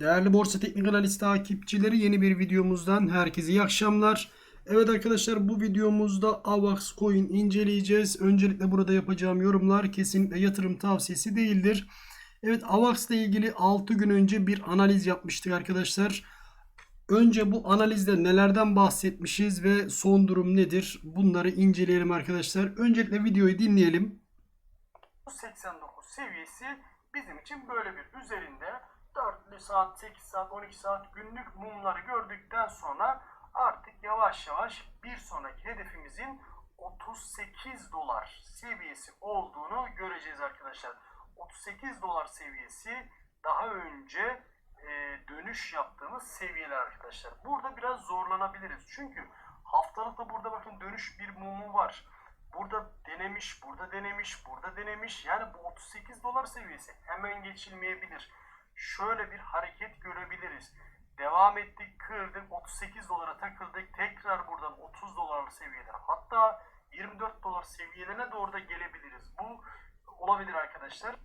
Değerli Borsa Teknik Analiz takipçileri yeni bir videomuzdan herkese iyi akşamlar. Evet arkadaşlar bu videomuzda AVAX Coin inceleyeceğiz. Öncelikle burada yapacağım yorumlar kesinlikle yatırım tavsiyesi değildir. Evet AVAX ile ilgili 6 gün önce bir analiz yapmıştık arkadaşlar. Önce bu analizde nelerden bahsetmişiz ve son durum nedir? Bunları inceleyelim arkadaşlar. Öncelikle videoyu dinleyelim. 89 seviyesi bizim için böyle bir üzerinde 4 saat, 8 saat, 12 saat günlük mumları gördükten sonra artık yavaş yavaş bir sonraki hedefimizin 38 dolar seviyesi olduğunu göreceğiz arkadaşlar. 38 dolar seviyesi daha önce e, dönüş yaptığımız seviyeler arkadaşlar. Burada biraz zorlanabiliriz. Çünkü haftalıkta burada bakın dönüş bir mumu var. Burada denemiş, burada denemiş, burada denemiş. Yani bu 38 dolar seviyesi hemen geçilmeyebilir. Şöyle bir hareket görebiliriz. Devam ettik, kırdık, 38 dolara takıldık. Tekrar buradan 30 dolarlı seviyeler hatta 24 dolar seviyelerine doğru da gelebiliriz. Bu olabilir arkadaşlar.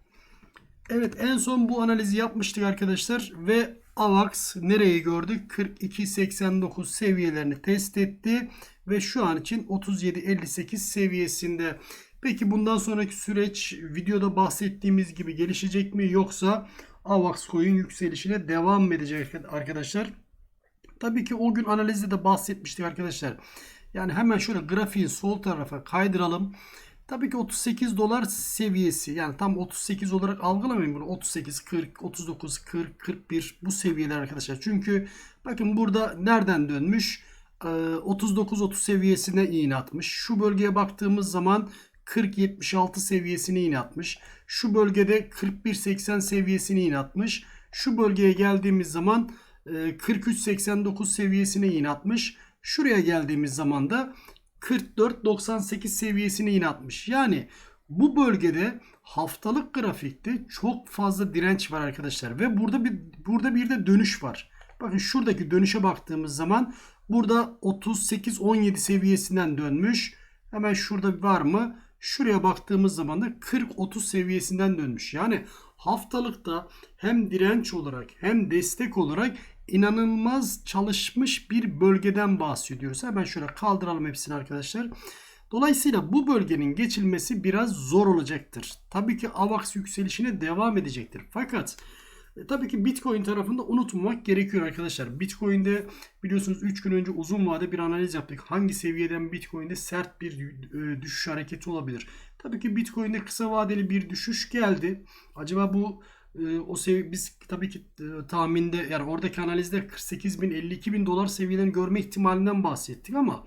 Evet en son bu analizi yapmıştık arkadaşlar ve AVAX nereyi gördük? 42.89 seviyelerini test etti ve şu an için 37.58 seviyesinde. Peki bundan sonraki süreç videoda bahsettiğimiz gibi gelişecek mi yoksa AVAX coin yükselişine devam edecek arkadaşlar? Tabii ki o gün analizde de bahsetmiştik arkadaşlar. Yani hemen şöyle grafiğin sol tarafa kaydıralım. Tabii ki 38 dolar seviyesi yani tam 38 olarak algılamayın bunu. 38, 40, 39, 40, 41 bu seviyeler arkadaşlar. Çünkü bakın burada nereden dönmüş? 39-30 seviyesine iğne atmış. Şu bölgeye baktığımız zaman 40-76 seviyesine iğne atmış. Şu bölgede 41-80 seviyesine iğne atmış. Şu bölgeye geldiğimiz zaman 43-89 seviyesine iğne atmış. Şuraya geldiğimiz zaman da 44.98 seviyesine yine atmış. Yani bu bölgede haftalık grafikte çok fazla direnç var arkadaşlar ve burada bir burada bir de dönüş var. Bakın şuradaki dönüşe baktığımız zaman burada 38-17 seviyesinden dönmüş. Hemen şurada var mı? Şuraya baktığımız zaman da 40-30 seviyesinden dönmüş. Yani haftalıkta hem direnç olarak hem destek olarak inanılmaz çalışmış bir bölgeden bahsediyoruz. Hemen şöyle kaldıralım hepsini arkadaşlar. Dolayısıyla bu bölgenin geçilmesi biraz zor olacaktır. Tabii ki AVAX yükselişine devam edecektir. Fakat e, tabii ki Bitcoin tarafında unutmamak gerekiyor arkadaşlar. Bitcoin'de biliyorsunuz 3 gün önce uzun vade bir analiz yaptık. Hangi seviyeden Bitcoin'de sert bir e, düşüş hareketi olabilir? Tabii ki Bitcoin'de kısa vadeli bir düşüş geldi. Acaba bu e, o sevi biz tabii ki tahminde yani oradaki analizde 48 bin 52 bin dolar seviyelerini görme ihtimalinden bahsettik ama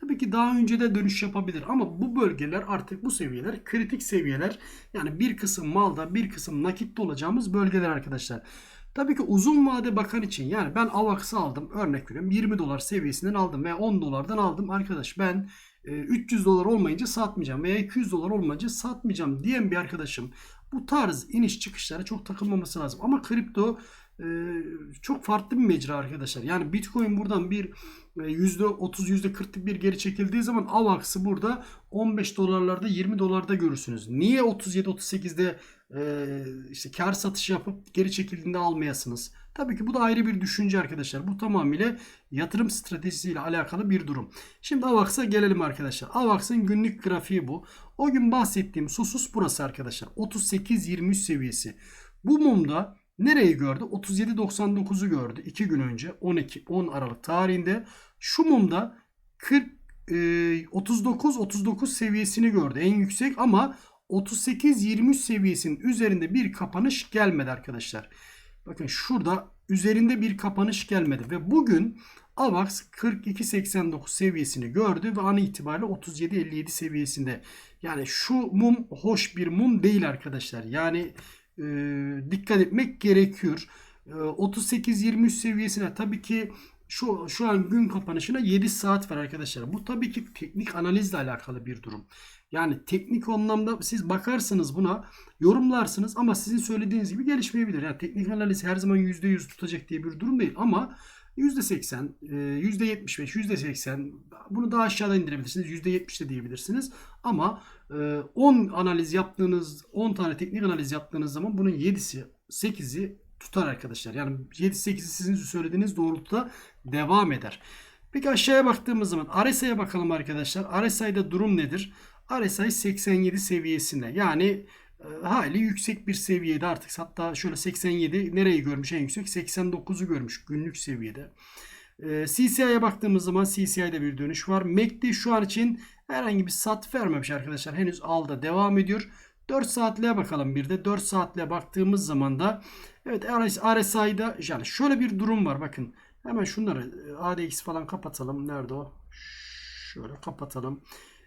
tabii ki daha önce de dönüş yapabilir ama bu bölgeler artık bu seviyeler kritik seviyeler yani bir kısım malda bir kısım nakitte olacağımız bölgeler arkadaşlar. Tabii ki uzun vade bakan için yani ben AVAX'ı aldım örnek veriyorum 20 dolar seviyesinden aldım veya 10 dolardan aldım arkadaş ben 300 dolar olmayınca satmayacağım veya 200 dolar olmayınca satmayacağım diyen bir arkadaşım bu tarz iniş çıkışlara çok takılmaması lazım. Ama kripto e, çok farklı bir mecra arkadaşlar. Yani Bitcoin buradan bir e, %30 %40'lık bir geri çekildiği zaman AVAX'ı burada 15 dolarlarda 20 dolarda görürsünüz. Niye 37-38'de e, işte kar satış yapıp geri çekildiğinde almayasınız? Tabii ki bu da ayrı bir düşünce arkadaşlar. Bu tamamıyla yatırım stratejisiyle alakalı bir durum. Şimdi AVAX'a gelelim arkadaşlar. AVAX'ın günlük grafiği bu. O gün bahsettiğim susus burası arkadaşlar. 38-23 seviyesi. Bu mumda nereyi gördü? 37.99'u gördü 2 gün önce 12 10 Aralık tarihinde. Şu mumda 40 39 39 seviyesini gördü en yüksek ama 38-23 seviyesinin üzerinde bir kapanış gelmedi arkadaşlar. Bakın şurada üzerinde bir kapanış gelmedi ve bugün AVAX 42.89 seviyesini gördü ve an itibariyle 37.57 seviyesinde. Yani şu mum hoş bir mum değil arkadaşlar. Yani e, dikkat etmek gerekiyor. E, 38-23 seviyesine tabii ki şu şu an gün kapanışına 7 saat var arkadaşlar. Bu tabii ki teknik analizle alakalı bir durum. Yani teknik anlamda siz bakarsınız buna, yorumlarsınız ama sizin söylediğiniz gibi gelişmeyebilir. Yani teknik analiz her zaman %100 tutacak diye bir durum değil ama %80, %75, %80 bunu daha aşağıda indirebilirsiniz. %70 de diyebilirsiniz. Ama 10 analiz yaptığınız, 10 tane teknik analiz yaptığınız zaman bunun 7'si, 8'i tutar arkadaşlar. Yani 7-8'i sizin söylediğiniz doğrultuda devam eder. Peki aşağıya baktığımız zaman RSI'ye bakalım arkadaşlar. RSI'de durum nedir? RSI 87 seviyesinde. Yani e, hali yüksek bir seviyede artık. Hatta şöyle 87 nereyi görmüş en yüksek? 89'u görmüş günlük seviyede. E, CCI'ye baktığımız zaman CCI'de bir dönüş var. MACD şu an için herhangi bir sat vermemiş arkadaşlar. Henüz alda devam ediyor. 4 saatliğe bakalım bir de. 4 saatliğe baktığımız zaman da evet RSI'da yani şöyle bir durum var. Bakın hemen şunları e, ADX falan kapatalım. Nerede o? Şöyle kapatalım.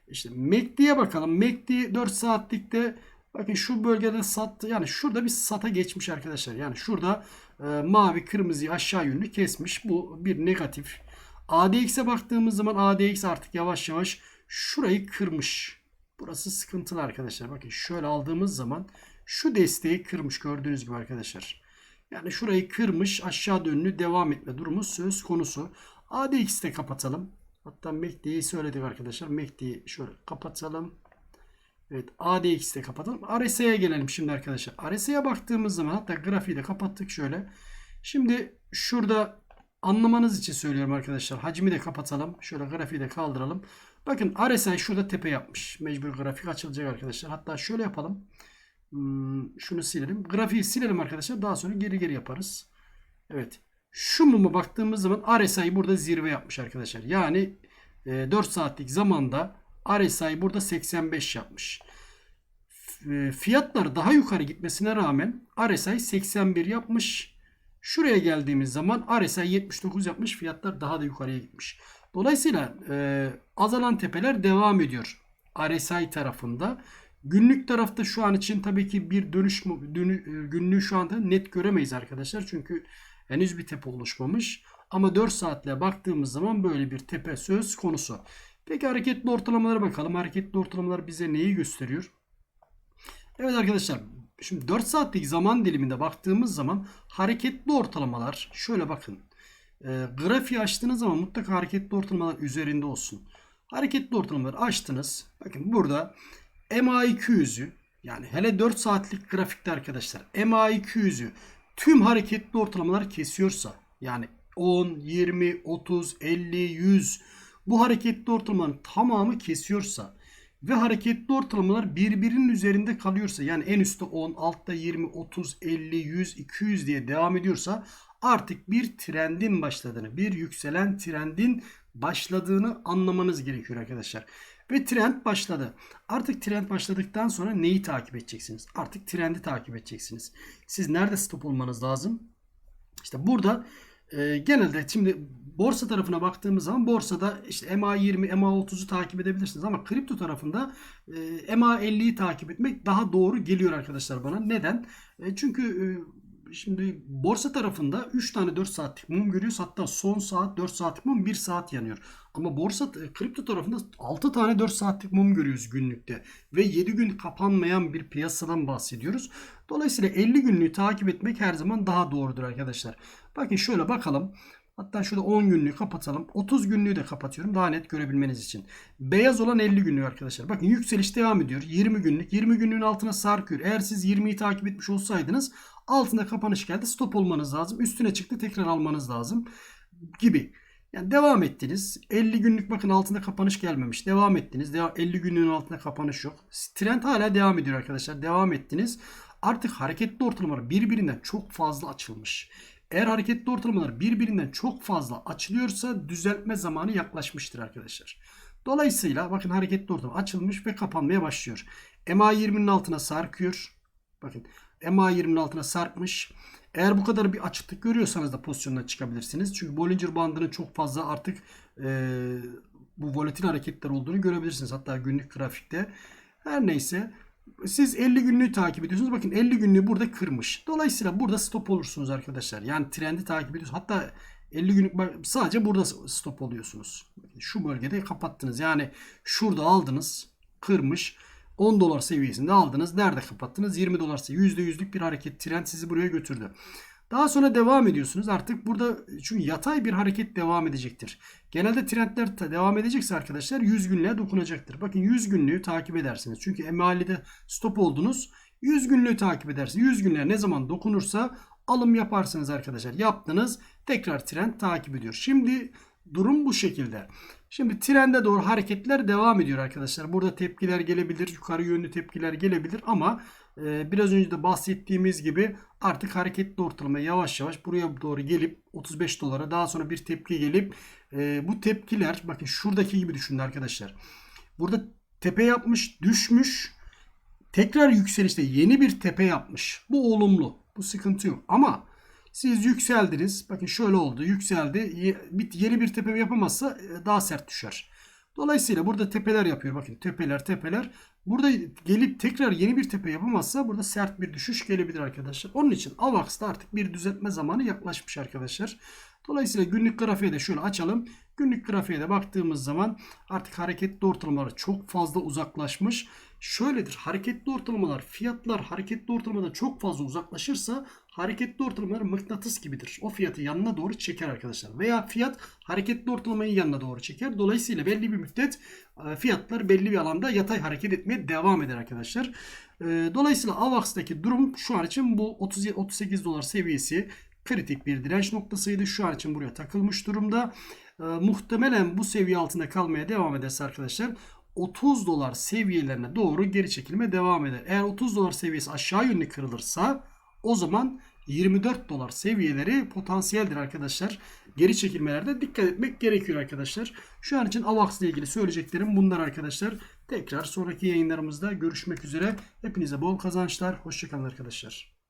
İşte MACD'ye bakalım. MACD 4 saatlikte bakın şu bölgede sattı. Yani şurada bir sata geçmiş arkadaşlar. Yani şurada e, mavi kırmızıyı aşağı yönlü kesmiş. Bu bir negatif. ADX'e baktığımız zaman ADX artık yavaş yavaş şurayı kırmış. Burası sıkıntılı arkadaşlar. Bakın şöyle aldığımız zaman şu desteği kırmış gördüğünüz gibi arkadaşlar. Yani şurayı kırmış aşağı yönlü devam etme durumu söz konusu. ADX'te kapatalım. Hatta MACD'yi söyledik arkadaşlar. MACD'yi şöyle kapatalım. Evet ADX'te kapatalım. RSI'ye gelelim şimdi arkadaşlar. RSI'ye baktığımız zaman hatta grafiği de kapattık şöyle. Şimdi şurada anlamanız için söylüyorum arkadaşlar. Hacmi de kapatalım. Şöyle grafiği de kaldıralım. Bakın RSI şurada tepe yapmış. Mecbur grafik açılacak arkadaşlar. Hatta şöyle yapalım. Hmm, şunu silelim. Grafiği silelim arkadaşlar. Daha sonra geri geri yaparız. Evet. Şu muma baktığımız zaman RSI burada zirve yapmış arkadaşlar. Yani e, 4 saatlik zamanda RSI burada 85 yapmış. F- Fiyatlar daha yukarı gitmesine rağmen RSI 81 yapmış. Şuraya geldiğimiz zaman RSI 79 yapmış. Fiyatlar daha da yukarıya gitmiş. Dolayısıyla e, azalan tepeler devam ediyor. RSI tarafında. Günlük tarafta şu an için tabii ki bir dönüş e, günlüğü şu anda net göremeyiz arkadaşlar. Çünkü henüz bir tepe oluşmamış. Ama 4 saatle baktığımız zaman böyle bir tepe söz konusu. Peki hareketli ortalamalara bakalım. Hareketli ortalamalar bize neyi gösteriyor? Evet arkadaşlar şimdi 4 saatlik zaman diliminde baktığımız zaman hareketli ortalamalar şöyle bakın. E, grafiği açtığınız zaman mutlaka hareketli ortalamalar üzerinde olsun. Hareketli ortalamaları açtınız. Bakın burada MA200'ü yani hele 4 saatlik grafikte arkadaşlar MA200'ü tüm hareketli ortalamalar kesiyorsa yani 10, 20, 30, 50, 100 bu hareketli ortalamaların tamamı kesiyorsa ve hareketli ortalamalar birbirinin üzerinde kalıyorsa yani en üstte 10, altta 20, 30, 50, 100, 200 diye devam ediyorsa artık bir trendin başladığını, bir yükselen trendin başladığını anlamanız gerekiyor arkadaşlar. Ve trend başladı. Artık trend başladıktan sonra neyi takip edeceksiniz? Artık trendi takip edeceksiniz. Siz nerede stop olmanız lazım? İşte burada e, genelde şimdi borsa tarafına baktığımız zaman borsada işte MA20, MA30'u takip edebilirsiniz ama kripto tarafında e, MA50'yi takip etmek daha doğru geliyor arkadaşlar bana. Neden? E, çünkü e, şimdi borsa tarafında 3 tane 4 saatlik mum görüyoruz. Hatta son saat 4 saatlik mum 1 saat yanıyor. Ama borsa e, kripto tarafında 6 tane 4 saatlik mum görüyoruz günlükte. Ve 7 gün kapanmayan bir piyasadan bahsediyoruz. Dolayısıyla 50 günlüğü takip etmek her zaman daha doğrudur arkadaşlar. Bakın şöyle bakalım. Hatta şurada 10 günlüğü kapatalım. 30 günlüğü de kapatıyorum daha net görebilmeniz için. Beyaz olan 50 günlük arkadaşlar. Bakın yükseliş devam ediyor. 20 günlük. 20 günlüğün altına sarkıyor. Eğer siz 20'yi takip etmiş olsaydınız altında kapanış geldi. Stop olmanız lazım. Üstüne çıktı tekrar almanız lazım gibi. Yani devam ettiniz. 50 günlük bakın altında kapanış gelmemiş. Devam ettiniz. Devam, 50 günlüğün altında kapanış yok. Trend hala devam ediyor arkadaşlar. Devam ettiniz. Artık hareketli ortalamalar birbirinden çok fazla açılmış. Eğer hareketli ortalamalar birbirinden çok fazla açılıyorsa düzeltme zamanı yaklaşmıştır arkadaşlar. Dolayısıyla bakın hareketli ortalama açılmış ve kapanmaya başlıyor. MA20'nin altına sarkıyor. Bakın MA20'nin altına sarkmış. Eğer bu kadar bir açıklık görüyorsanız da pozisyondan çıkabilirsiniz. Çünkü Bollinger bandının çok fazla artık e, bu volatil hareketler olduğunu görebilirsiniz. Hatta günlük grafikte. Her neyse siz 50 günlüğü takip ediyorsunuz. Bakın 50 günlüğü burada kırmış. Dolayısıyla burada stop olursunuz arkadaşlar. Yani trendi takip ediyorsunuz. Hatta 50 günlük sadece burada stop oluyorsunuz. Şu bölgede kapattınız. Yani şurada aldınız. Kırmış. 10 dolar seviyesinde aldınız. Nerede kapattınız? 20 dolarsa %100'lük bir hareket trend sizi buraya götürdü. Daha sonra devam ediyorsunuz. Artık burada çünkü yatay bir hareket devam edecektir. Genelde trendler de devam edecekse arkadaşlar 100 günlüğe dokunacaktır. Bakın 100 günlüğü takip edersiniz. Çünkü emalide stop oldunuz. 100 günlüğü takip edersiniz. 100 günlüğe ne zaman dokunursa alım yaparsınız arkadaşlar. Yaptınız. Tekrar trend takip ediyor. Şimdi durum bu şekilde. Şimdi trende doğru hareketler devam ediyor arkadaşlar. Burada tepkiler gelebilir. Yukarı yönlü tepkiler gelebilir ama biraz önce de bahsettiğimiz gibi artık hareketli ortalama yavaş yavaş buraya doğru gelip 35 dolara daha sonra bir tepki gelip e, bu tepkiler bakın şuradaki gibi düşünün arkadaşlar. Burada tepe yapmış, düşmüş. Tekrar yükselişte yeni bir tepe yapmış. Bu olumlu. Bu sıkıntı yok. Ama siz yükseldiniz. Bakın şöyle oldu. Yükseldi. Yeni bir tepe yapamazsa e, daha sert düşer. Dolayısıyla burada tepeler yapıyor. Bakın tepeler tepeler. Burada gelip tekrar yeni bir tepe yapamazsa burada sert bir düşüş gelebilir arkadaşlar. Onun için AVAX'ta artık bir düzeltme zamanı yaklaşmış arkadaşlar. Dolayısıyla günlük grafiğe de şöyle açalım. Günlük grafiğe de baktığımız zaman artık hareketli ortalamalar çok fazla uzaklaşmış. Şöyledir hareketli ortalamalar fiyatlar hareketli ortalamadan çok fazla uzaklaşırsa hareketli ortalamalar mıknatıs gibidir. O fiyatı yanına doğru çeker arkadaşlar. Veya fiyat hareketli ortalamayı yanına doğru çeker. Dolayısıyla belli bir müddet e, fiyatlar belli bir alanda yatay hareket etmeye devam eder arkadaşlar. E, Dolayısıyla AVAX'taki durum şu an için bu 37 38 dolar seviyesi kritik bir direnç noktasıydı. Şu an için buraya takılmış durumda. E, muhtemelen bu seviye altında kalmaya devam ederse arkadaşlar 30 dolar seviyelerine doğru geri çekilme devam eder. Eğer 30 dolar seviyesi aşağı yönlü kırılırsa o zaman 24 dolar seviyeleri potansiyeldir arkadaşlar. Geri çekilmelerde dikkat etmek gerekiyor arkadaşlar. Şu an için AVAX ile ilgili söyleyeceklerim bunlar arkadaşlar. Tekrar sonraki yayınlarımızda görüşmek üzere. Hepinize bol kazançlar. Hoşçakalın arkadaşlar.